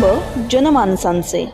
कुटुंब जनमानसांचे.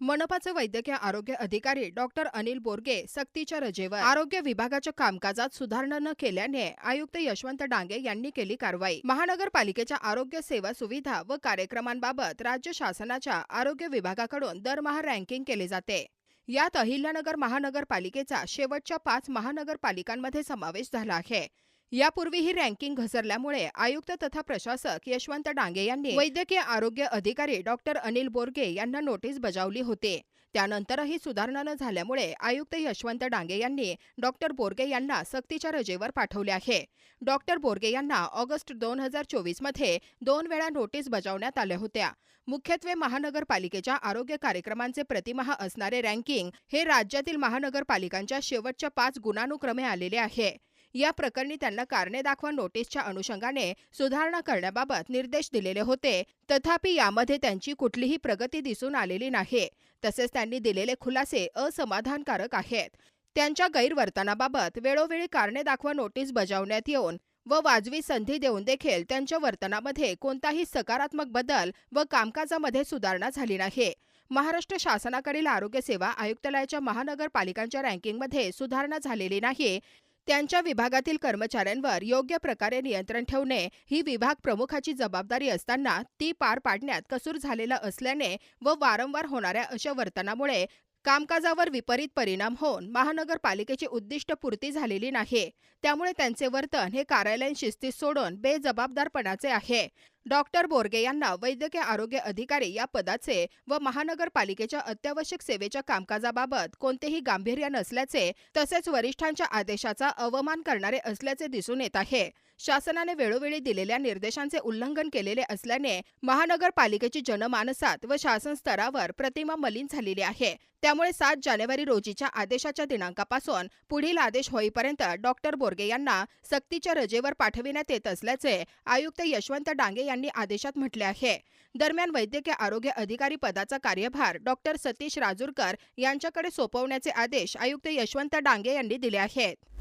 मनपाचे वैद्यकीय आरोग्य अधिकारी डॉक्टर अनिल बोरगे सक्तीच्या रजेवर. आरोग्य विभागाच्या कामकाजात सुधारणा न केल्याने आयुक्त यशवंत डांगे यांनी केली कारवाई. महानगरपालिकेच्या आरोग्य सेवा सुविधा व कार्यक्रमांबाबत राज्य शासनाच्या आरोग्य विभागाकडून दरमहा रँकिंग केले जाते. यात अहिल्यानगर महानगरपालिकेचा शेवटच्या पाच महानगरपालिकांमध्ये समावेश झाला आहे. यापूर्वी ही रँकिंग घसरल्यामुळे आयुक्त तथा प्रशासक यशवंत डांगे यांनी वैद्यकीय आरोग्य अधिकारी डॉक्टर अनिल बोरगे यांना नोटीस बजावली होती. त्यानंतरही सुधारणा न झाल्यामुळे आयुक्त यशवंत डांगे यांनी डॉक्टर बोरगे यांना सक्तीच्या रजेवर पाठवले आहे. डॉक्टर बोरगे यांना ऑगस्ट दोन हजार चोवीसमध्ये दोन वेळा नोटीस बजावण्यात आल्या होत्या. मुख्यत्वे महानगरपालिकेच्या आरोग्य कार्यक्रमांचे प्रतिमाह असणारे रँकिंग हे राज्यातील महानगरपालिकांच्या शेवटच्या पाच गुणानुक्रमे आलेले आहे. या प्रकरणी त्यांना कारणे दाखवा नोटीसच्या अनुषंगाने सुधारणा करण्याबाबत निर्देश दिलेले होते. तथापि यामध्ये त्यांची कुठलीही प्रगती दिसून आलेली नाही. तसेच त्यांनी दिलेले खुलासे असमाधानकारक आहेत. त्यांच्या गैरवर्तनाबाबत वेळोवेळी कारणे दाखवा नोटीस बजावण्यात येऊन व वाजवी संधी देऊन देखील त्यांच्या वर्तनामध्ये कोणताही सकारात्मक बदल व कामकाजामध्ये सुधारणा झाली नाही. महाराष्ट्र शासनाकडील आरोग्य सेवा आयुक्तालयाच्या महानगरपालिकांच्या रँकिंगमध्ये सुधारणा झालेली नाही. त्यांच्या विभागातील कर्मचाऱ्यांवर योग्य प्रकारे नियंत्रण ठेवणे ही विभाग प्रमुखाची जबाबदारी असताना ती पार पाडण्यात कसूर झालेला असल्याने व वारंवार होणाऱ्या अशा वर्तनामुळे कामकाजावर विपरीत परिणाम होऊन महानगरपालिकेची उद्दिष्ट पूर्ती झालेली नाही. त्यामुळे त्यांचे वर्तन हे कार्यालयीन शिस्तीत सोडून बेजबाबदारपणाचे आहे. डॉक्टर बोरगे यांना वैद्यकीय आरोग्य अधिकारी या पदाचे व महानगरपालिकेच्या अत्यावश्यक सेवेच्या कामकाजाबाबत कोणतेही गांभीर्य नसल्याचे तसेच वरिष्ठांच्या आदेशाचा अवमान करणारे असल्याचे दिसून येत आहे. शासनाने वेळोवेळी दिलेल्या निर्देशांचे उल्लंघन केलेले असल्याने महानगरपालिकेची जनमानसात व शासन स्तरावर प्रतिमा मलिन झालेली आहे. त्यामुळे सात जानेवारी रोजीच्या आदेशाच्या दिनांकापासून पुढील आदेश होईपर्यंत डॉक्टर बोरगे यांना सक्तीच्या रजेवर पाठविण्यात येत असल्याचे आयुक्त यशवंत डांगे यांनी आदेशात म्हटले आहे. दरम्यान वैद्यकीय आरोग्य अधिकारी पदाचा कार्यभार डॉक्टर सतीश राजूरकर यांच्याकडे सोपवण्याचे आदेश आयुक्त यशवंत डांगे यांनी दिले आहेत.